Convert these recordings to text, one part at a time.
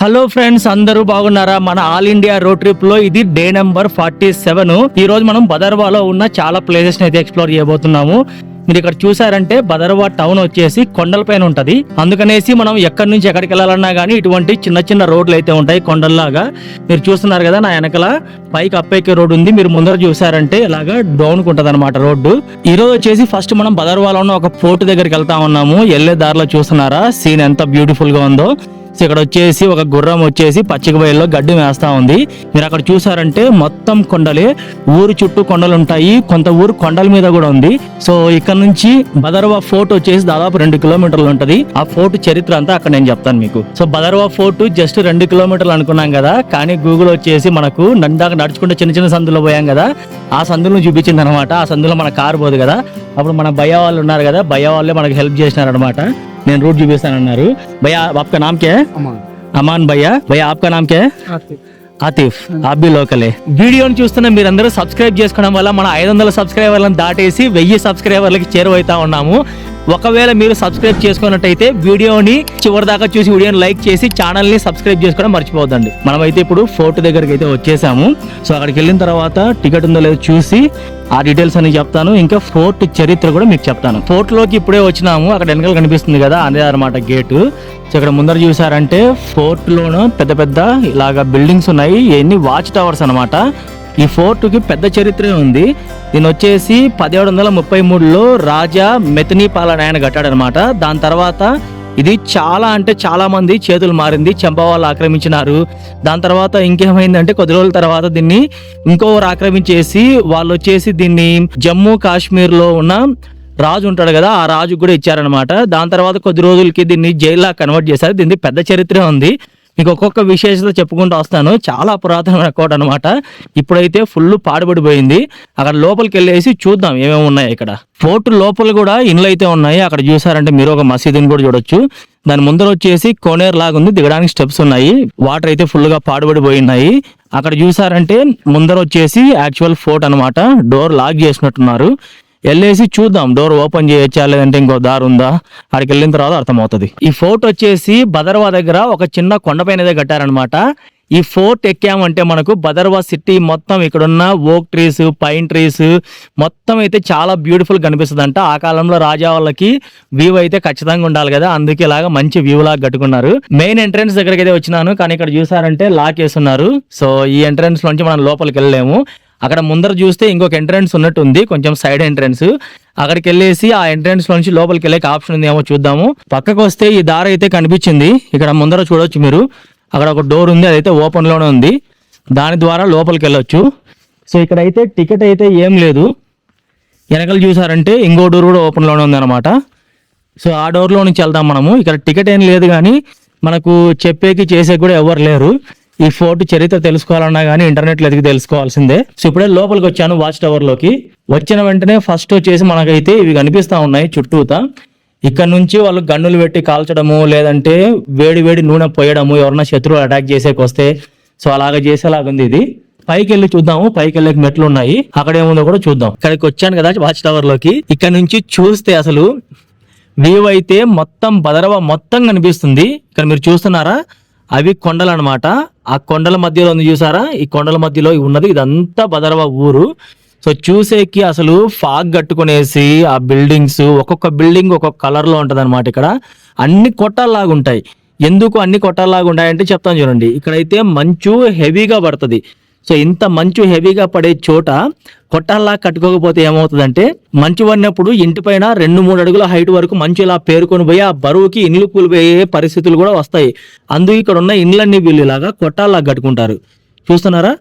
Hello friends అందరూ బాగున్నారా? మన ఆల్ ఇండియా రోడ్ ట్రిప్లో ఇది డే నెంబర్ ఫార్టీ సెవెన్ ఈ రోజు మనం బదర్వాలో ఉన్న చాలా ప్లేసెస్ అయితే ఎక్స్ప్లోర్ చేయబోతున్నాము. మీరు ఇక్కడ చూసారంటే భదర్వా టౌన్ వచ్చేసి కొండలపైన ఉంటది. అందుకనేసి మనం ఎక్కడి నుంచి ఎక్కడికి వెళ్ళాలన్నా కానీ ఇటువంటి చిన్న చిన్న రోడ్లు అయితే ఉంటాయి కొండల్లాగా. మీరు చూస్తున్నారు కదా నా వెనకల పైకి అప్పైకే రోడ్ ఉంది. మీరు ముందర చూసారంటే ఇలాగా డౌన్ ఉంటది అనమాట రోడ్డు. ఈ రోజు వచ్చేసి ఫస్ట్ మనం బదర్వాలో ఉన్న ఒక ఫోర్ట్ దగ్గరికి వెళ్తా ఉన్నాము. వెళ్ళే దారిలో చూస్తున్నారా? సీన్ ఎంత బ్యూటిఫుల్గా ఉందో. సో ఇక్కడ వచ్చేసి ఒక గుర్రం వచ్చేసి పచ్చిక బయల్లో గడ్డి వేస్తా ఉంది. మీరు అక్కడ చూసారంటే మొత్తం కొండలే ఊరు చుట్టూ కొండలు ఉంటాయి కొంత ఊరు కొండల మీద కూడా ఉంది. సో ఇక్కడ నుంచి బదర్వా ఫోర్ట్ వచ్చేసి దాదాపు రెండు కిలోమీటర్లు ఉంటది. ఆ ఫోర్ట్ చరిత్ర అంతా అక్కడ నేను చెప్తాను మీకు. సో బదర్వా ఫోర్ట్ జస్ట్ రెండు కిలోమీటర్లు అనుకున్నాం కదా కానీ గూగుల్ వచ్చేసి మనకు నందాక నడుచుకుంటే చిన్న చిన్న సందులో పోయాం కదా ఆ సందులను చూపించింది అనమాట ఆ సందులో మన కారు పోదు కదా అప్పుడు మన భయ వాళ్ళు ఉన్నారు కదా భయ వాళ్ళే మనకు హెల్ప్ చేసినారనమాట. నేను రూట్ చూపిస్తానన్నారు. భయ్యా ఆప్కా నామ్ కే అమాన్. భయ్యా. భయ్యా ఆప్క నామ్ కే ఆతిఫ్. అబ్బి లోకలే. వీడియోని చూస్తున్న మీరందరూ సబ్స్క్రైబ్ చేసుకోవడం వల్ల మన ఐదు వందల సబ్స్క్రైబర్లను దాటేసి వెయ్యి సబ్స్క్రైబర్లకి చేరువైతా ఉన్నాము. ఒకవేళ మీరు సబ్స్క్రైబ్ చేసుకున్నట్టయితే వీడియోని చివరి దాకా చూసి వీడియోని లైక్ చేసి ఛానల్ని సబ్స్క్రైబ్ చేసుకోవడం మర్చిపోవద్దండి. మనమైతే ఇప్పుడు ఫోర్ట్ దగ్గరికి అయితే వచ్చేసాము. సో అక్కడికి వెళ్ళిన తర్వాత టికెట్ ఉందో లేదో చూసి ఆ డీటెయిల్స్ అని చెప్తాను. ఇంకా ఫోర్ట్ చరిత్ర కూడా మీకు చెప్తాను. ఫోర్ట్లోకి ఇప్పుడే వచ్చినాము. అక్కడ వెనకాల కనిపిస్తుంది కదా అదే అనమాట గేటు సో ఇక్కడ ముందర చూసారంటే ఫోర్ట్ లోను పెద్ద పెద్ద ఇలాగా బిల్డింగ్స్ ఉన్నాయి. ఇవన్నీ వాచ్ టవర్స్ అన్నమాట. ఈ ఫోర్టుకి పెద్ద చరిత్రే ఉంది. దీని వచ్చేసి పదిహేడు వందల ముప్పై మూడులో రాజా మెతనీపాలన ఆయన కట్టాడనమాట. దాని తర్వాత ఇది చాలా అంటే చాలా మంది చేతులు మారింది చెంప వాళ్ళు ఆక్రమించినారు. దాని తర్వాత ఇంకేమైందంటే కొద్ది రోజుల తర్వాత దీన్ని ఇంకోవారు ఆక్రమించేసి వాళ్ళు వచ్చేసి దీన్ని జమ్మూ కాశ్మీర్లో ఉన్న రాజు ఉంటాడు కదా ఆ రాజు కూడా ఇచ్చారనమాట. దాని తర్వాత కొద్ది రోజులకి దీన్ని జైల్లా కన్వర్ట్ చేశారు. దీన్ని పెద్ద చరిత్ర ఉంది. మీకు ఒక్కొక్క విశేషత చెప్పుకుంటూ వస్తాను. చాలా పురాతనమైన కోట అనమాట ఇప్పుడైతే ఫుల్ పాడుబడిపోయింది. అక్కడ లోపలికి వెళ్ళేసి చూద్దాం ఏమేమి ఉన్నాయి ఇక్కడ. ఫోర్ట్ లోపల కూడా ఇండ్లు అయితే ఉన్నాయి. అక్కడ చూసారంటే మీరు ఒక మసీదుని కూడా చూడొచ్చు. దాని ముందర వచ్చేసి కోనేరు లాగా ఉంది దిగడానికి స్టెప్స్ ఉన్నాయి. వాటర్ అయితే ఫుల్గా అక్కడ చూసారంటే ముందర వచ్చేసి యాక్చువల్ ఫోర్ట్ అన్నమాట. డోర్ లాక్ చేసినట్టున్నారు. వెళ్ళేసి చూద్దాం. డోర్ ఓపెన్ చేయొచ్చా లేదంటే ఇంకో దారి ఉందా? అక్కడికి వెళ్ళిన తర్వాత అర్థమవుతుంది. ఈ ఫోర్ట్ వచ్చేసి బదర్వా దగ్గర ఒక చిన్న కొండపైన కట్టారనమాట ఈ ఫోర్ట్ ఎక్కామంటే మనకు భదర్వా సిటీ మొత్తం ఇక్కడున్న ఓక్ ట్రీస్ పైన్ ట్రీస్ మొత్తం అయితే చాలా బ్యూటిఫుల్ కనిపిస్తుంది ఆ కాలంలో రాజా వాళ్ళకి వ్యూ అయితే ఖచ్చితంగా ఉండాలి కదా. అందుకే ఇలాగా మంచి వ్యూ లాగా కట్టుకున్నారు. మెయిన్ ఎంట్రన్స్ దగ్గరికి అయితే వచ్చినాను. కానీ ఇక్కడ చూసారంటే లాక్ వేస్తున్నారు సో ఈ ఎంట్రన్స్ నుంచి మనం లోపలికి వెళ్ళలేము. అక్కడ ముందర చూస్తే ఇంకొక ఎంట్రన్స్ ఉన్నట్టు ఉంది కొంచెం సైడ్ ఎంట్రన్స్. అక్కడికి వెళ్ళేసి ఆ ఎంట్రన్స్ నుంచి లోపలికి వెళ్ళే ఆప్షన్ ఉంది ఏమో చూద్దాము. పక్కకు వస్తే ఈ దారి అయితే కనిపించింది. ఇక్కడ ముందర చూడొచ్చు మీరు. అక్కడ ఒక డోర్ ఉంది అదైతే ఓపెన్లోనే ఉంది. దాని ద్వారా లోపలికి వెళ్ళొచ్చు. సో ఇక్కడ అయితే టికెట్ అయితే ఏం లేదు. వెనకలు చూసారంటే ఇంకో డోర్ కూడా ఓపెన్లోనే ఉంది అనమాట సో ఆ డోర్లో నుంచి వెళ్దాం మనము. ఇక్కడ టికెట్ ఏం లేదు కానీ మనకు చెప్పేకి చేసే కూడా ఎవరు లేరు. ఈ ఫోర్ట్ చరిత్ర తెలుసుకోవాలన్నా కానీ ఇంటర్నెట్లో ఎదిగి తెలుసుకోవాల్సిందే. సో ఇప్పుడే లోపలికి వచ్చాను వాచ్ టవర్లోకి. వచ్చిన వెంటనే ఫస్ట్ వచ్చేసి మనకైతే ఇవి కనిపిస్తా ఉన్నాయి చుట్టూతా. ఇక్కడ నుంచి వాళ్ళు గన్నులు పెట్టి కాల్చడము లేదంటే వేడి వేడి నూనె పోయడము ఎవరన్నా శత్రువులు అటాక్ చేసేకి వస్తే సో అలాగ చేసేలాగా ఉంది ఇది. పైకి వెళ్ళి చూద్దాము పైకి వెళ్ళే మెట్లు ఉన్నాయి అక్కడ ఏముందో కూడా చూద్దాం. ఇక్కడికి వచ్చాను కదా వాచ్ టవర్లోకి. ఇక్కడ నుంచి చూస్తే అసలు వ్యూ అయితే మొత్తం బదరవ మొత్తం కనిపిస్తుంది. ఇక్కడ మీరు చూస్తున్నారా? అవి కొండలు ఆ కొండల మధ్యలో ఉంది చూసారా? ఈ కొండల మధ్యలో ఉన్నది ఇదంతా బదరవ ఊరు. సో చూసేకి అసలు ఫాగ్ కట్టుకునేసి ఆ బిల్డింగ్స్ ఒక్కొక్క బిల్డింగ్ ఒక్కొక్క కలర్లో ఉంటుంది అనమాట ఇక్కడ. అన్ని కొట్టాల్లాగా ఉంటాయి ఎందుకు అన్ని కొట్టాల్లాగా ఉంటాయంటే చెప్తాను చూడండి. ఇక్కడైతే మంచు హెవీగా పడుతుంది. సో ఇంత మంచు హెవీగా పడే చోట కొట్టాల్లా కట్టుకోకపోతే ఏమవుతుందంటే మంచు పడినప్పుడు ఇంటిపైన రెండు మూడు అడుగుల హైట్ వరకు మంచు ఇలా పేరుకొని పోయి ఆ బరువుకి ఇండ్లు కూలిపోయే పరిస్థితులు కూడా వస్తాయి. అందుకు ఇక్కడ ఉన్న ఇండ్లన్నీ వీళ్ళు ఇలాగా కొట్టాల్లా కట్టుకుంటారు. చూస్తున్నారా?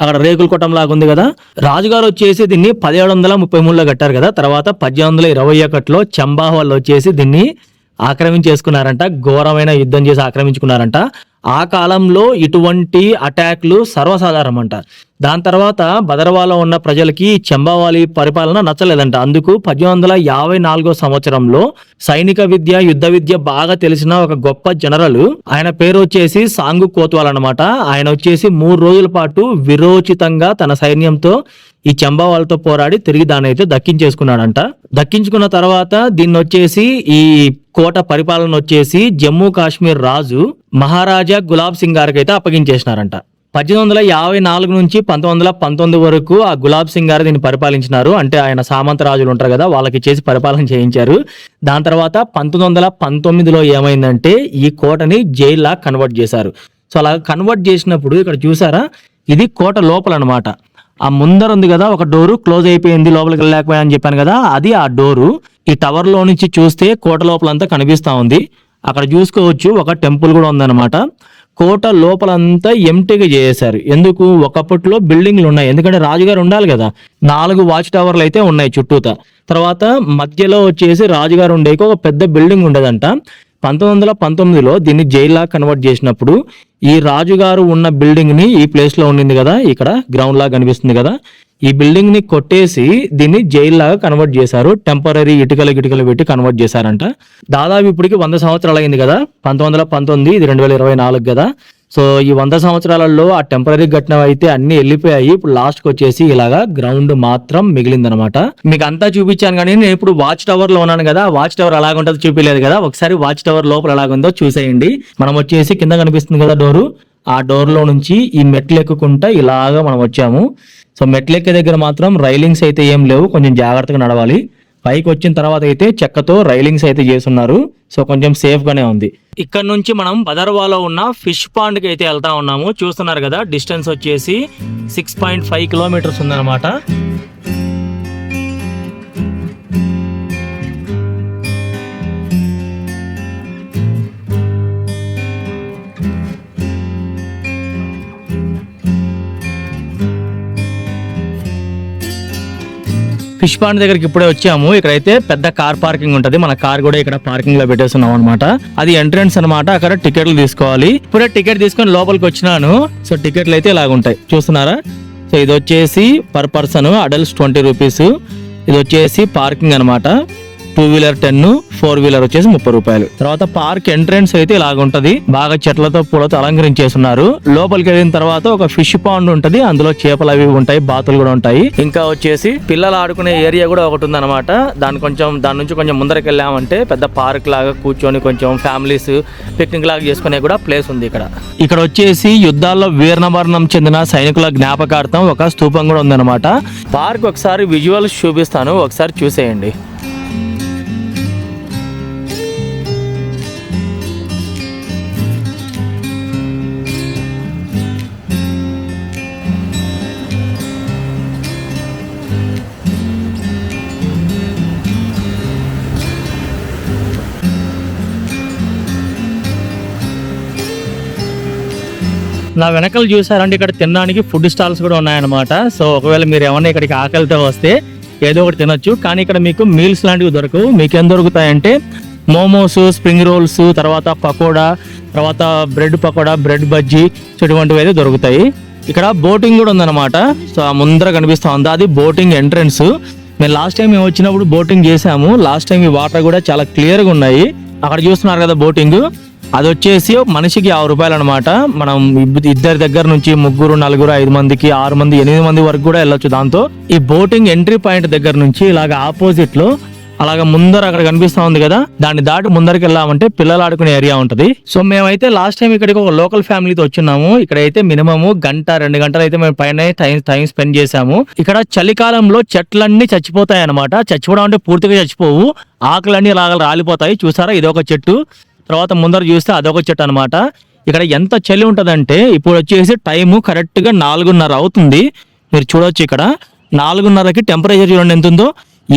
అక్కడ రేకుల కొట్టం లాగా ఉంది కదా. రాజుగారు వచ్చేసి దీన్ని పదిహేడు వందల ముప్పై మూడులో కట్టారు కదా. తర్వాత పద్దెనిమిది వందల ఇరవై ఒకటిలో చంబా వాళ్ళు వచ్చేసి దీన్ని ఆక్రమించేసుకున్నారంట. ఘోరమైన యుద్ధం చేసి ఆక్రమించుకున్నారంట. ఆ కాలంలో ఇటువంటి అటాక్లు సర్వసాధారణం అంట దాని తర్వాత భద్రవాలో ఉన్న ప్రజలకి చెంబావాలి పరిపాలన నచ్చలేదంట. అందుకు పద్దెనిమిది వందల యాభై నాలుగో సంవత్సరంలో సైనిక విద్య యుద్ధ విద్య బాగా తెలిసిన ఒక గొప్ప జనరల్ ఆయన పేరు వచ్చేసి సాంగు కోత్వాల్ అనమాట ఆయన వచ్చేసి మూడు రోజుల పాటు విరోచితంగా తన సైన్యంతో ఈ చంబావాళ్ళతో పోరాడి తిరిగి దాన్ని అయితే దక్కించేసుకున్నాడంట. దక్కించుకున్న తర్వాత దీన్ని వచ్చేసి ఈ కోట పరిపాలన వచ్చేసి జమ్మూ కాశ్మీర్ రాజు మహారాజా గులాబ్ సింగ్ గారికి అయితే అప్పగించేసినారంట. పద్దెనిమిది వందల యాభై నాలుగు నుంచి పంతొమ్మిది వందల పంతొమ్మిది వరకు ఆ గులాబ్ సింగ్ గారు దీన్ని పరిపాలించినారు. అంటే ఆయన సామంత రాజులు ఉంటారు కదా వాళ్ళకి చేసి పరిపాలన చేయించారు. దాని తర్వాత పంతొమ్మిది వందల పంతొమ్మిదిలో ఏమైందంటే ఈ కోటని జైల్లా కన్వర్ట్ చేశారు. సో అలా కన్వర్ట్ చేసినప్పుడు ఇక్కడ చూసారా ఇది కోట లోపల అనమాట ఆ ముందర ఉంది కదా ఒక డోరు క్లోజ్ అయిపోయింది లోపలికి వెళ్ళలేకపోయా అని చెప్పాను కదా అది ఆ డోరు. ఈ టవర్లో నుంచి చూస్తే కోట లోపలంతా కనిపిస్తా ఉంది. అక్కడ చూసుకోవచ్చు ఒక టెంపుల్ కూడా ఉందన్నమాట. కోట లోపలంతా ఎంటీగా చేసేశారు. ఎందుకు? ఒకప్పట్లో బిల్డింగ్లు ఉన్నాయి. ఎందుకంటే రాజుగారు ఉండాలి కదా. నాలుగు వాచ్ టవర్లు అయితే ఉన్నాయి చుట్టూత. తర్వాత మధ్యలో వచ్చేసి రాజుగారు ఉండేకి ఒక పెద్ద బిల్డింగ్ ఉండేదంట. పంతొమ్మిది వందల పంతొమ్మిదిలో దీన్ని జైల్లా కన్వర్ట్ చేసినప్పుడు ఈ రాజుగారు ఉన్న బిల్డింగ్ని ఈ ప్లేస్లో ఉండింది కదా. ఇక్కడ గ్రౌండ్ లాగా కనిపిస్తుంది కదా. ఈ బిల్డింగ్ని కొట్టేసి దీన్ని జైల్ లాగా కన్వర్ట్ చేశారు. టెంపరీ ఇటుకలు గిటికలు పెట్టి కన్వర్ట్ చేశారంట. దాదాపు ఇప్పటికి వంద సంవత్సరాలు అయింది కదా. పంతొమ్మిది వందల పంతొమ్మిది ఇది రెండు వేల ఇరవై నాలుగు కదా. సో ఈ వంద సంవత్సరాలలో ఆ టెంపరీ ఘటన అయితే అన్ని వెళ్ళిపోయాయి. ఇప్పుడు లాస్ట్కి వచ్చేసి ఇలాగా గ్రౌండ్ మాత్రం మిగిలిందనమాట. మీకు అంతా చూపించాను కానీ నేను ఇప్పుడు వాచ్ టవర్లో ఉన్నాను కదా. వాచ్ టవర్ ఎలాగ ఉంటుందో చూపించలేదు కదా. ఒకసారి వాచ్ టవర్ లోపల ఎలాగుందో చూసేయండి. మనం వచ్చేసి కింద కనిపిస్తుంది కదా డోరు ఆ డోర్లో నుంచి ఈ మెట్లు ఎక్కుకుంటా ఇలాగా మనం వచ్చాము. సో మెట్లు ఎక్కే దగ్గర మాత్రం రైలింగ్స్ అయితే ఏం లేవు. కొంచెం జాగ్రత్తగా నడవాలి. పైకి వచ్చిన తర్వాత అయితే చెక్కతో రైలింగ్స్ అయితే చేస్తున్నారు. సో కొంచెం సేఫ్ గానే ఉంది. ఇక్కడ నుంచి మనం బదర్వాలో ఉన్న ఫిష్ పాండ్కి అయితే వెళ్తా ఉన్నాము. చూస్తున్నారు కదా డిస్టెన్స్ వచ్చేసి సిక్స్ పాయింట్ ఫైవ్ కిలోమీటర్స్ ఉందన్నమాట. ఫిష్ పాండ్ దగ్గరికి ఇప్పుడే వచ్చాము. ఇక్కడైతే పెద్ద కార్ పార్కింగ్ ఉంటది. మన కార్ కూడా ఇక్కడ పార్కింగ్లో పెట్టేస్తున్నాం అనమాట అది ఎంట్రన్స్ అనమాట అక్కడ టికెట్లు తీసుకోవాలి. ఇప్పుడే టికెట్ తీసుకొని లోపలికి వచ్చినాను. సో టికెట్లు అయితే ఇలాగుంటాయి. చూస్తున్నారా? సో ఇది వచ్చేసి per person adults twenty rupees. ఇది వచ్చేసి పార్కింగ్ అన్నమాట. Two wheeler ten four wheeler వచ్చేసి ముప్పై రూపాయలు. తర్వాత పార్క్ ఎంట్రన్స్ అయితే ఇలాగ ఉంటది బాగా చెట్లతో పూలతో అలంకరించేస్తున్నారు. లోపలికి వెళ్ళిన తర్వాత ఒక ఫిష్ పాండ్ ఉంటది. అందులో చేపలు అవి ఉంటాయి బాతులు కూడా ఉంటాయి. ఇంకా వచ్చేసి పిల్లలు ఆడుకునే ఏరియా కూడా ఒకటి ఉంది అనమాట దాని కొంచెం దాని నుంచి కొంచెం ముందరికి వెళ్ళామంటే పెద్ద పార్క్ లాగా కూర్చొని కొంచెం ఫ్యామిలీస్ పిక్నిక్ లాగా చేసుకునే కూడా ప్లేస్ ఉంది ఇక్కడ. ఇక్కడ వచ్చేసి యుద్ధాల్లో వీరమరణం చెందిన సైనికుల జ్ఞాపకార్థం ఒక స్తూపం కూడా ఉందన్నమాట. పార్క్ ఒకసారి విజువల్స్ చూపిస్తాను. ఒకసారి చూసేయండి. నా వెనకలు చూసారంటే ఇక్కడ తినడానికి ఫుడ్ స్టాల్స్ కూడా ఉన్నాయన్నమాట. సో ఒకవేళ మీరు ఏమన్నా ఇక్కడికి ఆకలితో వస్తే ఏదో ఒకటి తినొచ్చు. కానీ ఇక్కడ మీకు మీల్స్ లాంటివి దొరకవు. మీకు ఏం దొరుకుతాయంటే మోమోస్ స్ప్రింగ్ రోల్స్ తర్వాత పకోడా తర్వాత bread pakoda bread bajji so ఇటువంటివి అయితే దొరుకుతాయి. ఇక్కడ బోటింగ్ కూడా ఉందన్నమాట. సో ఆ ముందర కనిపిస్తా ఉంది. అది బోటింగ్ ఎంట్రన్స్ మేము లాస్ట్ టైం మేము వచ్చినప్పుడు బోటింగ్ చేసాము లాస్ట్ టైం ఈ వాటర్ కూడా చాలా క్లియర్గా ఉన్నాయి. అక్కడ చూస్తున్నారు కదా బోటింగ్ అది వచ్చేసి మనిషికి యాభై రూపాయలు అనమాట మనం ఇద్దరి దగ్గర నుంచి ముగ్గురు నలుగురు ఐదు మందికి ఆరు మంది ఎనిమిది మంది వరకు కూడా వెళ్ళొచ్చు దాంతో. ఈ బోటింగ్ ఎంట్రీ పాయింట్ దగ్గర నుంచి ఇలాగ ఆపోజిట్లో అలాగ ముందర అక్కడ కనిపిస్తా ఉంది కదా దాన్ని దాటి ముందరికి వెళ్ళామంటే పిల్లలు ఆడుకునే ఏరియా ఉంటది. సో మేమైతే లాస్ట్ టైం ఇక్కడికి ఒక లోకల్ ఫ్యామిలీతో వచ్చినాము ఇక్కడైతే మినిమం గంట రెండు గంటలు అయితే మేము పైన టైం టైం స్పెండ్ చేసాము ఇక్కడ చలికాలంలో చెట్లన్నీ చచ్చిపోతాయి అనమాట చచ్చిపోవడం అంటే పూర్తిగా చచ్చిపోవు. ఆకులన్నీ ఇలాగ రాలిపోతాయి. చూసారా? ఇదొక చెట్టు. తర్వాత ముందర చూస్తే అదొక చెట్టు అనమాట ఇక్కడ ఎంత చలి ఉంటుందంటే ఇప్పుడు వచ్చేసి టైము కరెక్ట్గా నాలుగున్నర అవుతుంది. మీరు చూడవచ్చు ఇక్కడ. నాలుగున్నరకి టెంపరేచర్ చూడండి ఎంత ఉందో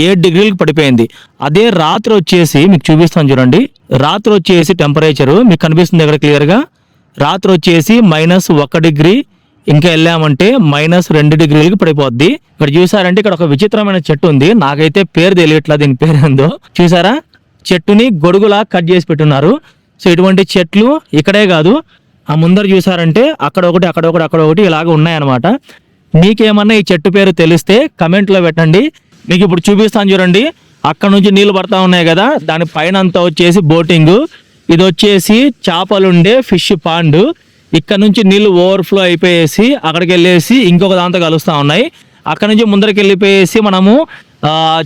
ఏడు డిగ్రీలకు పడిపోయింది. అదే రాత్రి వచ్చేసి మీకు చూపిస్తాను చూడండి. రాత్రి వచ్చేసి టెంపరేచరు మీకు కనిపిస్తుంది ఇక్కడ క్లియర్గా రాత్రి వచ్చేసి మైనస్ ఒక డిగ్రీ ఇంకా వెళ్ళామంటే మైనస్ రెండు డిగ్రీలకి పడిపోద్ది. ఇక్కడ చూసారంటే ఇక్కడ ఒక విచిత్రమైన చెట్టు ఉంది. నాకైతే పేరు తెలియట్లా దీని పేరు ఏందో చూసారా? చెట్టుని గొడుగులా కట్ చేసి పెట్టున్నారు. సో ఇటువంటి చెట్లు ఇక్కడే కాదు. ఆ ముందర చూసారంటే అక్కడ ఒకటి అక్కడ ఒకటి అక్కడ ఒకటి ఇలాగ ఉన్నాయన్నమాట. మీకేమన్నా ఈ చెట్టు పేరు తెలిస్తే కమెంట్లో పెట్టండి. మీకు ఇప్పుడు చూపిస్తాను చూడండి. అక్కడ నుంచి నీళ్ళు పడతా ఉన్నాయి కదా దాని పైన అంతా వచ్చేసి బోటింగ్. ఇది వచ్చేసి చేపలుండే ఫిష్ పాండ్. ఇక్కడ నుంచి నీళ్ళు ఓవర్ఫ్లో అయిపోయేసి అక్కడికి వెళ్ళేసి ఇంకొక దాంతో కలుస్తా ఉన్నాయి. అక్కడ నుంచి ముందరికి వెళ్ళిపోయేసి మనము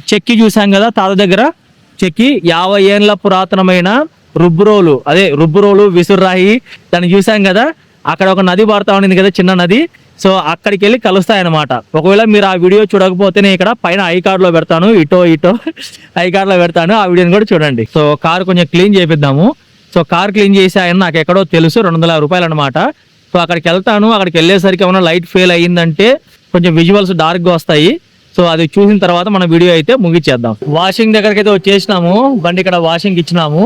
చెక్కి చూసాం కదా తాత దగ్గర. చెక్కి యాభై ఏళ్ళ పురాతనమైన రుబ్బురోలు అదే రుబ్బురోలు విసుర్రాయి దాన్ని చూసాం కదా? అక్కడ ఒక నది పడతా ఉండింది కదా చిన్న నది. సో అక్కడికి వెళ్ళి కలుస్తాయన్నమాట. ఒకవేళ మీరు ఆ వీడియో చూడకపోతే నేను ఇక్కడ పైన ఐ కార్డ్లో పెడతాను. ఇటో ఇటో ఐ కార్డ్లో పెడతాను. ఆ వీడియోని కూడా చూడండి. సో కార్ కొంచెం క్లీన్ చేపిద్దాము. సో కార్ క్లీన్ చేసి ఆయన నాకు ఎక్కడో తెలుసు రెండు వందల రూపాయలు అనమాట సో అక్కడికి వెళ్తాను. అక్కడికి వెళ్ళేసరికి ఏమైనా లైట్ ఫెయిల్ అయ్యిందంటే కొంచెం విజువల్స్ డార్క్గా వస్తాయి. సో అది చూసిన తర్వాత మన వీడియో అయితే ముగిచ్చేద్దాం. వాషింగ్ దగ్గరికి అయితే వచ్చేసినాము. బండి ఇక్కడ వాషింగ్ ఇచ్చినాము.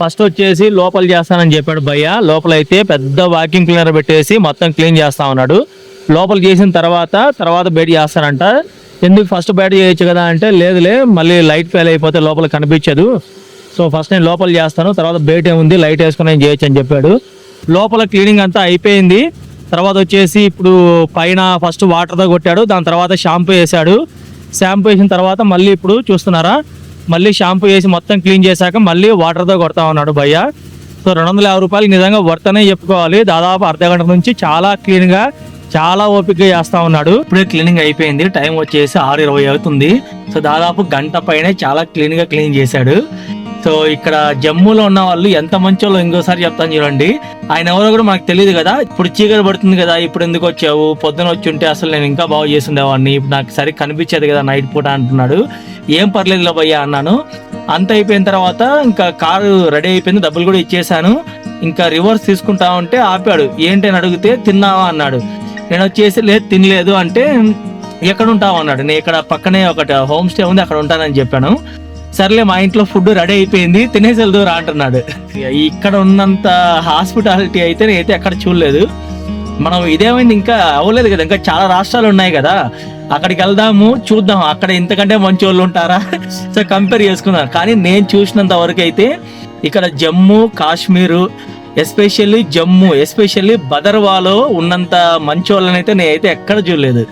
ఫస్ట్ వచ్చేసి లోపల చేస్తానని చెప్పాడు భయ్య. లోపల అయితే పెద్ద వాకింగ్ క్లీనర్ పెట్టేసి మొత్తం క్లీన్ చేస్తా ఉన్నాడు. లోపల చేసిన తర్వాత తర్వాత బయట చేస్తానంట ఎందుకు ఫస్ట్ బయట చేయొచ్చు కదా అంటే లేదులే మళ్ళీ లైట్ ఫెయిల్ అయిపోతే లోపల కనిపించదు. సో ఫస్ట్ నేను లోపల చేస్తాను. తర్వాత బయట ఏముంది? లైట్ వేసుకుని చేయొచ్చు అని చెప్పాడు. లోపల క్లీనింగ్ అంతా అయిపోయింది. తర్వాత వచ్చేసి ఇప్పుడు పైన ఫస్ట్ వాటర్తో కొట్టాడు దాని తర్వాత షాంపూ వేసాడు. షాంపూ వేసిన తర్వాత మళ్ళీ ఇప్పుడు చూస్తున్నారా? మళ్ళీ షాంపూ వేసి మొత్తం క్లీన్ చేశాక మళ్ళీ వాటర్తో కొడతా ఉన్నాడు భయ్య. సో రెండు వందల యాభై రూపాయలు నిజంగా వర్తనే చెప్పుకోవాలి. దాదాపు అర్ధ గంట నుంచి చాలా క్లీన్గా చాలా ఓపికగా చేస్తా ఉన్నాడు. ఇప్పుడే క్లీనింగ్ అయిపోయింది. టైం వచ్చేసి ఆరు ఇరవై అవుతుంది. సో దాదాపు గంట పైనే చాలా క్లీన్గా క్లీన్ చేశాడు. సో ఇక్కడ జమ్మూలో ఉన్న వాళ్ళు ఎంత మంచోళ్ళు ఇంకోసారి చెప్తాను చూడండి. ఆయన ఎవరో కూడా మనకు తెలియదు కదా. ఇప్పుడు చీకటి పడుతుంది కదా ఇప్పుడు ఎందుకు వచ్చావు? పొద్దున వచ్చి ఉంటే అసలు నేను ఇంకా బాగా చేసిండేవాడిని ఇప్పుడు నాకు సరిగ్గా కనిపించేది కదా నైట్ పూట అంటున్నాడు. ఏం పర్లేదు భయ్యా అన్నాను. అంత అయిపోయిన తర్వాత ఇంకా కారు రెడీ అయిపోయింది డబ్బులు కూడా ఇచ్చేసాను ఇంకా రివర్స్ తీసుకుంటా ఉంటే ఆపాడు. ఏంటి అని అడిగితే తిన్నావా అన్నాడు. నేను వచ్చేసి లేదు తినలేదు అంటే ఎక్కడ ఉంటావు అన్నాడు. నేను ఇక్కడ పక్కనే ఒకటి హోమ్ స్టే ఉంది అక్కడ ఉంటానని చెప్పాను. సర్లే మా ఇంట్లో ఫుడ్ రెడీ అయిపోయింది తినేసి వెళ్దురా అంటున్నాడు. ఇక్కడ ఉన్నంత హాస్పిటాలిటీ అయితే నేనైతే ఎక్కడ చూడలేదు. మనం ఇదేమైంది ఇంకా అవ్వలేదు కదా ఇంకా చాలా రాష్ట్రాలు ఉన్నాయి కదా. అక్కడికి వెళ్దాము చూద్దాం అక్కడ ఇంతకంటే మంచి వాళ్ళు ఉంటారా? సో కంపేర్ చేసుకున్నాను కానీ నేను చూసినంత వరకు అయితే ఇక్కడ జమ్మూ కాశ్మీరు ఎస్పెషల్లీ జమ్మూ ఎస్పెషల్లీ బదర్వాలో ఉన్నంత మంచి వాళ్ళనైతే నేనైతే ఎక్కడ చూడలేదు.